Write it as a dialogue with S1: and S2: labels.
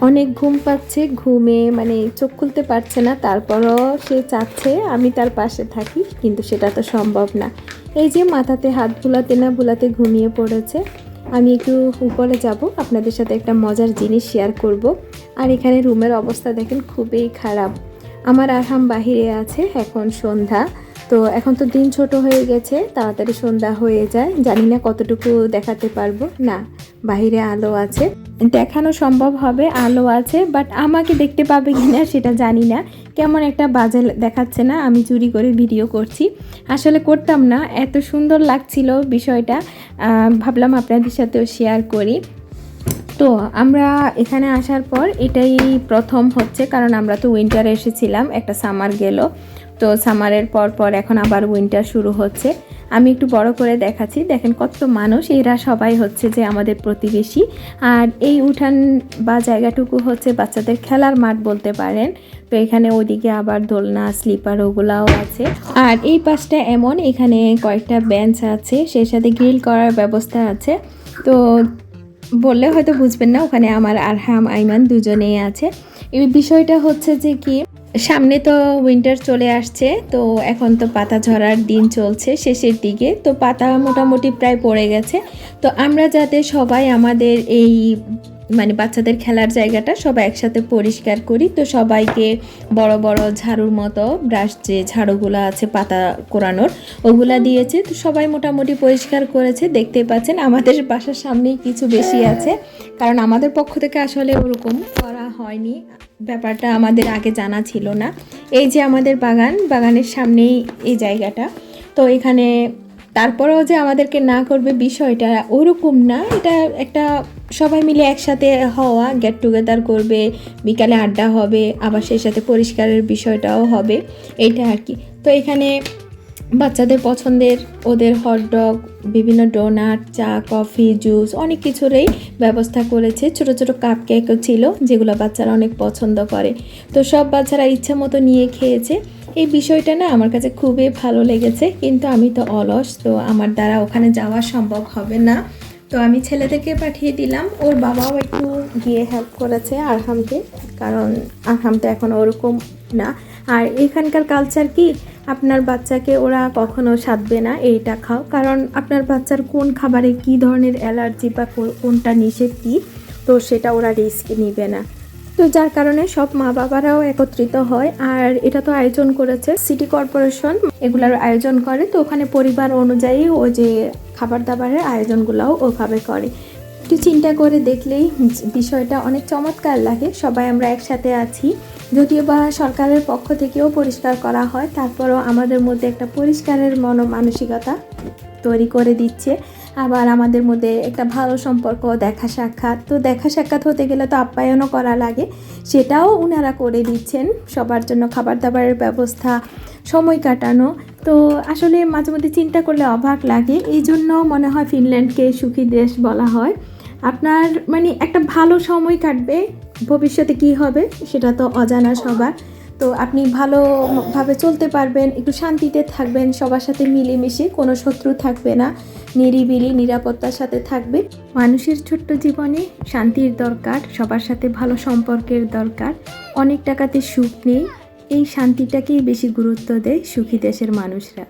S1: অনেক ঘুম পাচ্ছে, ঘুমে মানে চোখ খুলতে পারছে না, তারপরও সে চাচ্ছে আমি তার পাশে থাকি, কিন্তু সেটা তো সম্ভব না। এই যে মাথাতে হাত বুলাতে না বুলাতে ঘুমিয়ে পড়েছে, আমি একটু উপরে যাব, আপনাদের সাথে একটা মজার জিনিস শেয়ার করব। আর এখানে রুমের অবস্থা দেখেন খুবই খারাপ। আমার আরহাম বাহিরে আছে, এখন সন্ধ্যা। তো এখন তো দিন ছোট হয়ে গেছে, তাড়াতাড়ি সন্ধ্যা হয়ে যায়। জানি না কতটুকু দেখাতে পারব। না, বাহিরে আলো আছে। দেখানো সম্ভব হবে, আলো আছে বাট আমাকে দেখতে পাবে কিনা সেটা জানি না। কেমন একটা বাজে দেখাচ্ছে না, আমি চুরি করে ভিডিও করছি। আসলে করতাম না, এত সুন্দর লাগছিল বিষয়টা ভাবলাম আপনাদের সাথেও শেয়ার করি। তো আমরা এখানে আসার পর এটাই প্রথম হচ্ছে, কারণ আমরা তো উইন্টারে এসেছিলাম, একটা সামার গেল। তো সামারের পর পর এখন আবার উইন্টার শুরু হচ্ছে। আমি একটু বড় করে দেখাচ্ছি। দেখেন কত মানুষ, এরা সবাই হচ্ছে যে আমাদের প্রতিবেশী। আর এই উঠান বা জায়গাটুকু হচ্ছে বাচ্চাদের খেলার মাঠ বলতে পারেন। তো এখানে ওদিকে আবার দোলনা, স্লিপার ওগুলাও আছে। আর এই পাশটা এমন, এখানে কয়েকটা বেঞ্চ আছে। সেই সাথে গ্রিল করার ব্যবস্থা আছে। তো বললে হয়তো বুঝবেন না, ওখানে আমার আরহাম, আইমান দুজনেই আছে। এই বিষয়টা হচ্ছে যে কি সামনে তো উইন্টার চলে আসছে, তো এখন তো পাতা ঝরার দিন চলছে শেষের দিকে, তো পাতা মোটামুটি প্রায় পড়ে গেছে। তো আমরা যাতে সবাই আমাদের এই মানে বাচ্চাদের খেলার জায়গাটা সবাই একসাথে পরিষ্কার করি। তো সবাইকে বড় বড় ঝাড়ুর মতো ব্রাশ, যে ঝাড়ুগুলো আছে পাতা কোরানোর, ওগুলা দিয়েছে। তো সবাই মোটামুটি পরিষ্কার করেছে। দেখতেই পাচ্ছেন আমাদের বাসার সামনেই কিছু বেশি আছে। কারণ আমাদের পক্ষ থেকে আসলে ওরকম করা হয়নি। ব্যাপারটা আমাদের আগে জানা ছিল না। এই যে আমাদের বাগান, বাগানের সামনেই এই জায়গাটা। তো এখানে তারপরেও যে আমাদেরকে না করবে বিষয়টা ওরকম না। এটা একটা সবাই মিলে একসাথে হওয়া গেট টুগেদার করবে, বিকালে আড্ডা হবে, আবার সেই সাথে পরিষ্কারের বিষয়টাও হবে, এইটা আর কি। তো এখানে বাচ্চাদের পছন্দের ওদের হটডগ বিভিন্ন ডোনাট চা কফি জুস অনেক কিছুরই ব্যবস্থা করেছে। ছোট ছোট কাপ কেকও ছিল যেগুলো বাচ্চারা অনেক পছন্দ করে। তো সব বাচ্চারা ইচ্ছা মতো নিয়ে খেয়েছে। এই বিষয়টা না আমার কাছে খুবই ভালো লেগেছে, কিন্তু আমি তো অলস, তো আমার দ্বারা ওখানে যাওয়া সম্ভব হবে না। তো আমি ছেলেদেরকে পাঠিয়ে দিলাম, ওর বাবাও একটু গিয়ে হেল্প করেছে আরহামকে, কারণ আরহাম তো এখন ওরকম না। আর এখানকার কালচার কি? আপনার বাচ্চাকে ওরা কখনো সাধবে না, এইটা খাও। কারণ আপনার বাচ্চার কোন খাবারে কি ধরনের অ্যালার্জি বা কোনটা নিষেধ কি? তো সেটা ওরা রিস্ক নিবে না। তো যার কারণে সব মা বাবারাও একত্রিত হয় আর এটা তো আয়োজন করেছে সিটি কর্পোরেশন, এগুলার আয়োজন করে। তো ওখানে পরিবার অনুযায়ী ও যে খাবার দাবারের আয়োজনগুলোও ওভাবে করে। একটু চিন্তা করে দেখলেই বিষয়টা অনেক চমৎকার লাগে, সবাই আমরা একসাথে আছি। যদিও বা সরকারের পক্ষ থেকেও পরিষ্কার করা হয়, তারপরও আমাদের মধ্যে একটা পরিষ্কারের মন মানসিকতা তৈরি করে দিচ্ছে। আবার আমাদের মধ্যে একটা ভালো সম্পর্ক দেখা সাক্ষাৎ। তো দেখা সাক্ষাৎ হতে গেলে তো আপ্যায়নও করা লাগে। সেটাও উনারা করে দিচ্ছেন। সবার জন্য খাবার দাবারের ব্যবস্থা, সময় কাটানো। তো আসলে মাঝে মধ্যে চিন্তা করলে অবাক লাগে। এই জন্য মনে হয় ফিনল্যান্ডকে সুখী দেশ বলা হয়। আপনার মানে একটা ভালো সময় কাটবে। ভবিষ্যতে কি হবে সেটা তো অজানা সবার। তো আপনি ভালোভাবে চলতে পারবেন, একটু শান্তিতে থাকবেন, সবার সাথে মিলেমিশে, কোনো শত্রু থাকবে না, নিরিবিলি নিরাপত্তার সাথে থাকবে। মানুষের ছোট্ট জীবনে শান্তির দরকার, সবার সাথে ভালো সম্পর্কের দরকার, অনেক টাকাতে সুখ নেই, এই শান্তিটাকেই বেশি গুরুত্ব দেয় সুখী দেশের মানুষরা।